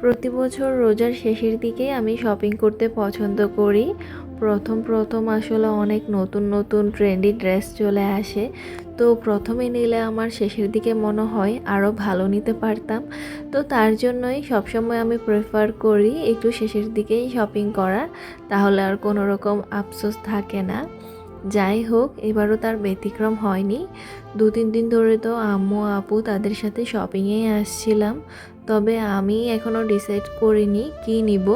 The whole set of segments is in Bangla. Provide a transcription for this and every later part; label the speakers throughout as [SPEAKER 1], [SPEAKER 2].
[SPEAKER 1] প্রতি বছর রোজার শেষের দিকে আমি শপিং করতে পছন্দ করি। প্রথম প্রথম আসলে অনেক নতুন নতুন ট্রেন্ডি ড্রেস চলে আসে। তো প্রথমে নিলে আমার শেষের দিকে মনে হয় আরও ভালো নিতে পারতাম। তো তার জন্যই সবসময় আমি প্রেফার করি একটু শেষের দিকেই শপিং করা। তাহলে আর কোনো রকম আফসোস থাকে না। যাই হোক, এবারও তার ব্যতিক্রম হয়নি। দু তিন দিন ধরে তো আম্মু, আপু তাদের সাথে শপিংয়েই আসছিলাম। তবে আমি এখনও ডিসাইড করিনি কি নিব।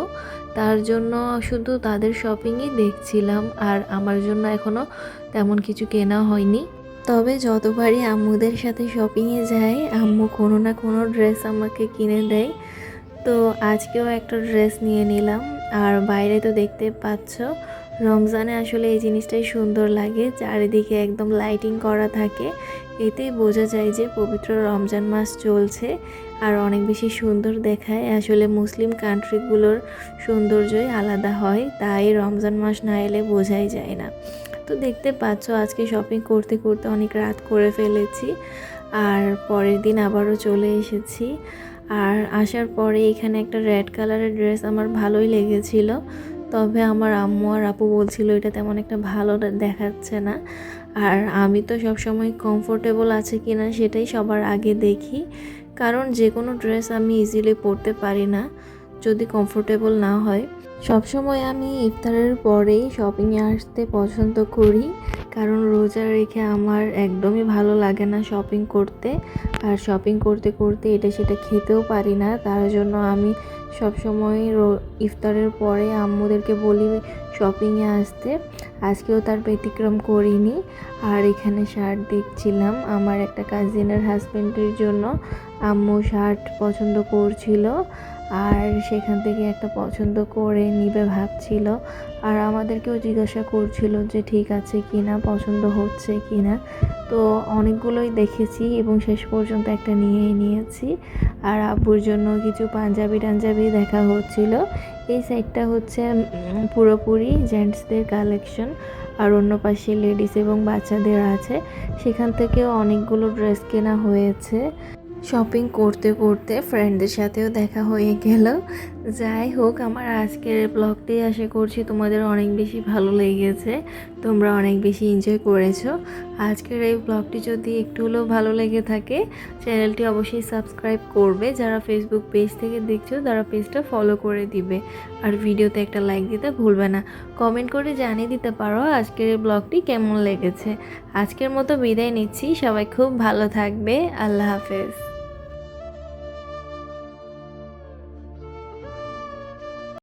[SPEAKER 1] তার জন্য শুধু তাদের শপিংই দেখছিলাম আর আমার জন্য এখনও তেমন কিছু কেনা হয়নি। তবে যতবারই আম্মুদের সাথে শপিংয়ে যাই, আম্মু কোনো না কোনো ড্রেস আমাকে কিনে দেয়। তো আজকেও একটা ড্রেস নিয়ে নিলাম। আর বাইরে তো দেখতে পাচ্ছ রমজানে আসলে এই জিনিসটাই সুন্দর লাগে, চারিদিকে একদম লাইটিং করা থাকে। এতেই বোঝা যায় যে পবিত্র রমজান মাস চলছে আর অনেক বেশি সুন্দর দেখায়। আসলে মুসলিম কান্ট্রিগুলোর সৌন্দর্যই আলাদা হয়, তাই রমজান মাস না এলে বোঝাই যায় না। তো দেখতে পাচ্ছ, আজকে শপিং করতে করতে অনেক রাত করে ফেলেছি আর পরের দিন আবারও চলে এসেছি। আর আসার পরে এখানে একটা রেড কালারের ড্রেস আমার ভালোই লেগেছিল। তবে আমার আম্মু আর আপু বলছিল এটা তেমন একটা ভালো দেখাচ্ছে না। আর আমি তো সবসময় কমফোর্টেবল আছে কি না সেটাই সবার আগে দেখি। কারণ যে কোনো ড্রেস আমি ইজিলি পরতে পারি না, যদি কমফোর্টেবল না হয়। সবসময় আমি ইফতারের পরেই শপিংয়ে আসতে পছন্দ করি। কারণ রোজা রেখে আমার একদমই ভালো লাগে না শপিং করতে। আর শপিং করতে করতে এটা সেটা খেতেও পারি না। তার জন্য আমি সবসময় ইফতারের পরে আম্মুদেরকে বলি শপিংয়ে আসতে। আজকেও তার ব্যতিক্রম করিনি। আর এখানে শার্ট দেখছিলাম আমার একটা কাজিনের হাজব্যান্ডের জন্য। আম্মু শার্ট পছন্দ করছিল। আর সেখান থেকে একটা পছন্দ করে নিবে ভাবছিল। আর আমাদেরকেও জিজ্ঞাসা করছিল যে ঠিক আছে কি না পছন্দ হচ্ছে কি না তো অনেকগুলোই দেখেছি এবং শেষ পর্যন্ত একটা নিয়েই নিয়েছি। আর আব্বুর জন্য কিছু পাঞ্জাবি টাঞ্জাবি দেখা হচ্ছিল। এই সাইডটা হচ্ছে পুরোপুরি জেন্টসদের কালেকশন। আর অন্য পাশে লেডিস এবং বাচ্চাদের আছে। সেখান থেকেও অনেকগুলো ড্রেস কেনা হয়েছে। শপিং করতে করতে ফ্রেন্ডদের সাথেও দেখা হয়ে গেল। যাই হোক, আমার আজকের ব্লগটি আশা করছি তোমাদের অনেক বেশি ভালো লেগেছে। তোমরা অনেক বেশি এনজয় করেছ। আজকের এই ব্লগটি যদি একটু হলেও ভালো লেগে থাকে চ্যানেলটি অবশ্যই সাবস্ক্রাইব করবে। যারা ফেসবুক পেজ থেকে দেখছ, তারা পেজটা ফলো করে দিবে। আর ভিডিওতে একটা লাইক দিতে ভুলবে না। কমেন্ট করে জানিয়ে দিতে পারো আজকের এই ব্লগটি কেমন লেগেছে। আজকের মতো বিদায় নিচ্ছি। সবাই খুব ভালো থাকবে। আল্লাহ হাফেজ।